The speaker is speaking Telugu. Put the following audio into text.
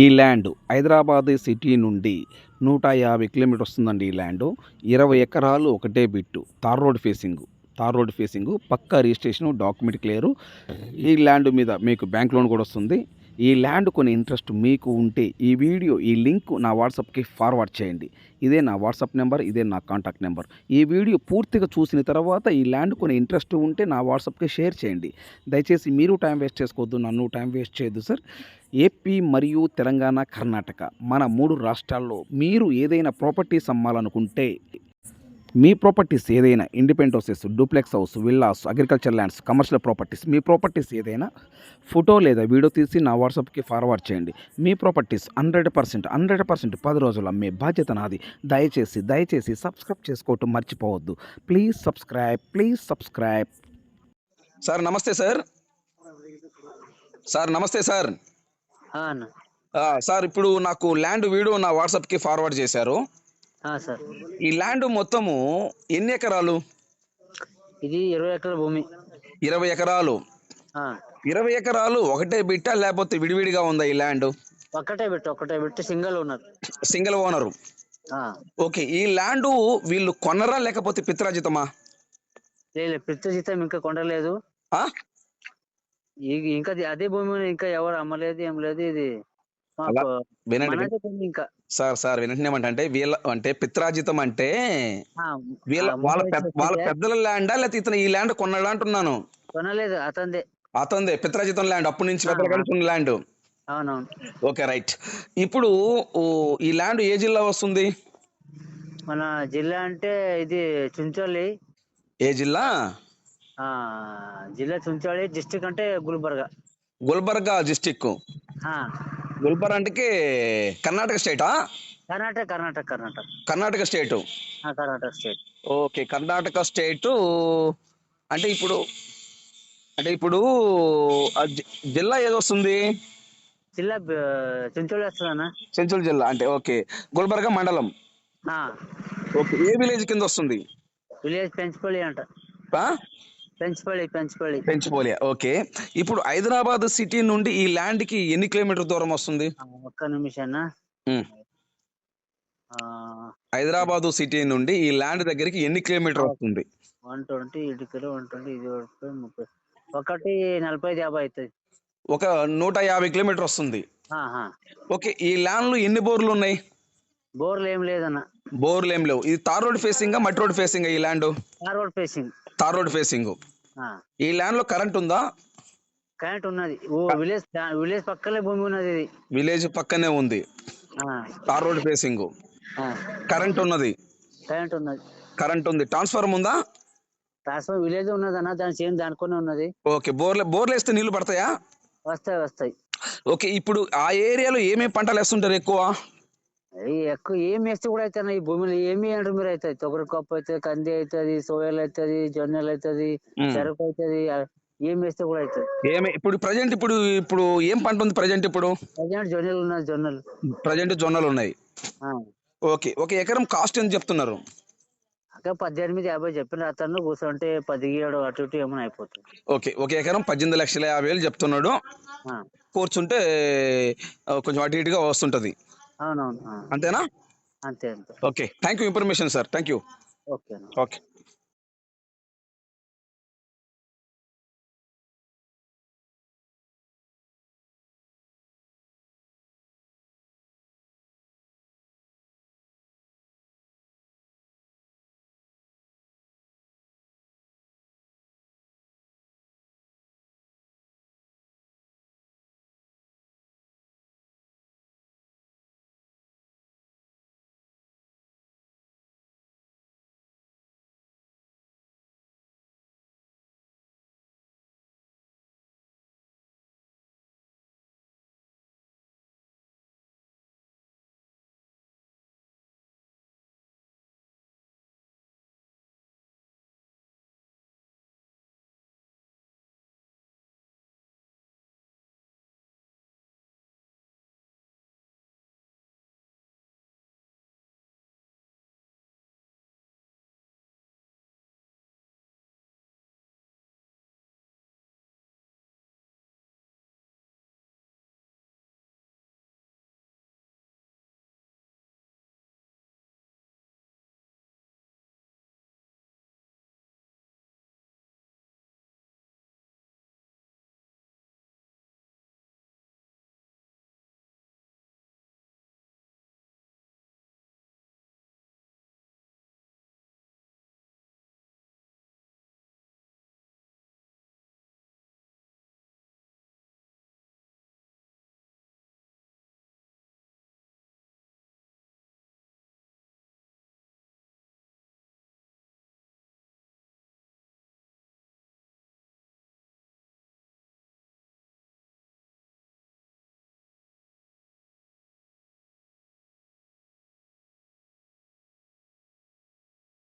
ఈ ల్యాండ్ హైదరాబాద్ సిటీ నుండి నూట యాభై కిలోమీటర్ వస్తుందండి ఈ ల్యాండ్. ఇరవై ఎకరాలు ఒకటే bit. Tar road facing. Tar road facing. పక్కా రిజిస్ట్రేషన్ డాక్యుమెంట్ క్లియరు. ఈ ల్యాండ్ మీద మీకు బ్యాంక్ లోన్ కూడా వస్తుంది. ఈ ల్యాండ్ కొని ఇంట్రెస్ట్ మీకు ఉంటే ఈ వీడియో ఈ లింక్ నా వాట్సాప్కి ఫార్వర్డ్ చేయండి. ఇదే నా వాట్సాప్ నెంబర్ ఇదే నా కాంటాక్ట్ నెంబర్. ఈ వీడియో పూర్తిగా చూసిన తర్వాత ఈ ల్యాండ్ కొని ఇంట్రెస్ట్ ఉంటే నా వాట్సాప్కి షేర్ చేయండి. దయచేసి మీరు టైం వేస్ట్ చేసుకోవద్దు నన్ను టైం వేస్ట్ చేయొద్దు సార్. ఏపీ మరియు తెలంగాణ కర్ణాటక మన మూడు రాష్ట్రాల్లో మీరు ఏదైనా ప్రాపర్టీస్ అమ్మాలనుకుంటే మీ ప్రాపర్టీస్ ఏదైనా independent houses duplex house villas agriculture lands commercial properties మీ ప్రాపర్టీస్ ఏదైనా ఫోటో లేదా వీడియో తీసి నా వాట్సాప్కి ఫార్వర్డ్ చేయండి. మీ properties hundred percent hundred percent పది రోజులు అమ్మే బాధ్యత నాది. దయచేసి దయచేసి సబ్స్క్రైబ్ చేసుకోవటం మర్చిపోవద్దు. Please subscribe please subscribe. Sir నమస్తే సార్. సార్ నమస్తే సార్. సార్ ఇప్పుడు నాకు ల్యాండ్ వీడియో నా వాట్సాప్కి ఫార్వర్డ్ చేశారు. సార్. ఈ ల్యాండ్ మొత్తము ఎన్ని ఎకరాలు? ఇది ఇరవై ఎకరాల భూమి. ఇరవై ఎకరాలు. ఆ, ఇరవై ఎకరాలు ఒకటే బిట్టా లేకపోతే విడివిడిగా ఉందా ఈ ల్యాండ్? ఒక్కటే పెట్టు ఒక్కటే పెట్టి సింగల్ ఉన్నారు సింగిల్ ఓనరు. ఆ, ఓకే ఈ ల్యాండ్ వీళ్ళు కొనరా లేకపోతే పిత్రాజితమా లేదు ప్రతి జీతం ఇంకా? ఈ- ఇంకా అదే భూమి ఇంకా ఎవరు అమ్మలేదు ఏం లేదు ఇది వినండి ఇంకా. సార్ సార్ వినండి ఏమంటే వీళ్ళ అంటే పిత్రాజితం అంటే వీళ్ళ వాళ్ళ వాళ్ళ పెద్దల ల్యాండా లేకపోతే ఇతను ఈ ల్యాండ్ కొన్నాడా అంటున్నాను? కొనలేదు అతందే అతందే పిత్రాజితం ల్యాండ్ అప్పటి నుంచి పెద్దల ఆ. కలిసి ఉన్న ల్యాండ్. అవునవును. Okay right. ఇప్పుడు ఈ ల్యాండ్ ఏ జిల్లా వస్తుంది? మన జిల్లా అంటే ఇది చుంచోలి ఏ జిల్లా? ఆ జిల్లా చుంచోలి డిస్ట్రిక్ట్ అంటే గుల్బర్గా. గుల్బర్గా డిస్టిక్ అంటే Karnataka స్టేటా? Karnataka Karnataka Karnataka. Karnataka state. Karnataka state. Okay Karnataka state. అంటే ఇప్పుడు అంటే ఇప్పుడు జిల్లా ఏది వస్తుంది? జిల్లా చుంచోలి వస్తుందన్నా చెంచుల్ జిల్లా అంటే ఓకే. గుల్బర్గా మండలం. ఆ, ఓకే ఏ విలేజ్ కింద వస్తుంది? విలేజ్ పెంచపల్లి అంట. పెంచపల్లి పెంచపల్లి పెంచిపోలియా ఓకే. ఇప్పుడు హైదరాబాద్ సిటీ నుండి ఈ ల్యాండ్కి ఎన్ని కిలోమీటర్ దూరం వస్తుంది? ఒక్క. వన్ హైదరాబాద్ సిటీ నుండి ఈ ల్యాండ్ దగ్గరికి ఎన్ని కిలోమీటర్ వస్తుంది? ట్వంటీ ఇటుకలు వన్ ట్వంటీ ఇది ఒకటి ముప్పై. ఒకటి నలభై యాభై అవుతుంది ఒక నూట యాభై కిలోమీటర్ వస్తుంది. ఓకే ఈ ల్యాండ్లో ఎన్ని బోర్లు ఉన్నాయి? బోర్లు ఏం లేదన్న. బోర్లు ఏం లేవు. ఇది తార్ రోడ్ ఫేసింగ్ మట్టి రోడ్ ఫేసింగ్ ఈ land? Tar road facing tar road facing. ఈ ల్యాండ్లో కరెంట్ ఉందా? కరెంట్ ఉన్నది. ఓ విలేజ్ విలేజ్ పక్కనే భూమి ఉన్నది ఇది. విలేజ్ పక్కనే ఉంది. ఆ, తార్ రోడ్ ఫేసింగ్. ఆ, కరెంట్ ఉన్నది. కరెంట్ ఉన్నది. కరెంట్ ఉంది. ట్రాన్స్ఫార్మర్ ఉందా? ట్రాన్స్ఫర్ విలేజ్ ఉన్నది అన్న దాని చేను దానికొనే ఉన్నది. ఓకే బోర్లు బోర్లు వేస్తే నీళ్ళు పడతాయా? వస్తాయి వస్తాయి. ఓకే ఇప్పుడు ఆ ఏరియాలో ఏమేమి పంటలు వేస్తుంటారు ఎక్కువ? ఎక్కువ ఏం వేస్తే కూడా అవుతాయి ఈ భూమిలో ఏమి అంటారు మీరు అవుతాయి తొగరి కప్పు అవుతుంది కంది అవుతుంది సోయాలు అవుతుంది జొన్నలు అవుతుంది. చెరుకు అవుతుంది ఏం వేస్తే కూడా అవుతుంది ఏమి ఇప్పుడు ప్రజెంట్ ఇప్పుడు ఇప్పుడు ఏం పంట ఉంది ప్రజెంట్ ఇప్పుడు? ప్రజెంట్ జొన్నలు ఉన్నది జొన్నలు. ప్రజెంట్ జొన్నలు ఉన్నాయి. ఓకే ఒక ఎకరం కాస్ట్ ఎంత చెప్తున్నారు? అక్కడ పద్దెనిమిది యాభై చెప్పిన అతను కూర్చుంటే పదిహేడు అటు ఇటు ఏమైనా అయిపోతుంది. ఓకే ఒక ఎకరం పద్దెనిమిది లక్షల యాభై వేలు చెప్తున్నాడు. కూర్చుంటే కొంచెం అటు ఇటుగా వస్తుంటది. అవునవును అంతేనా? అంతే అంతే. Okay. Thank you information sir. Thank you okay okay.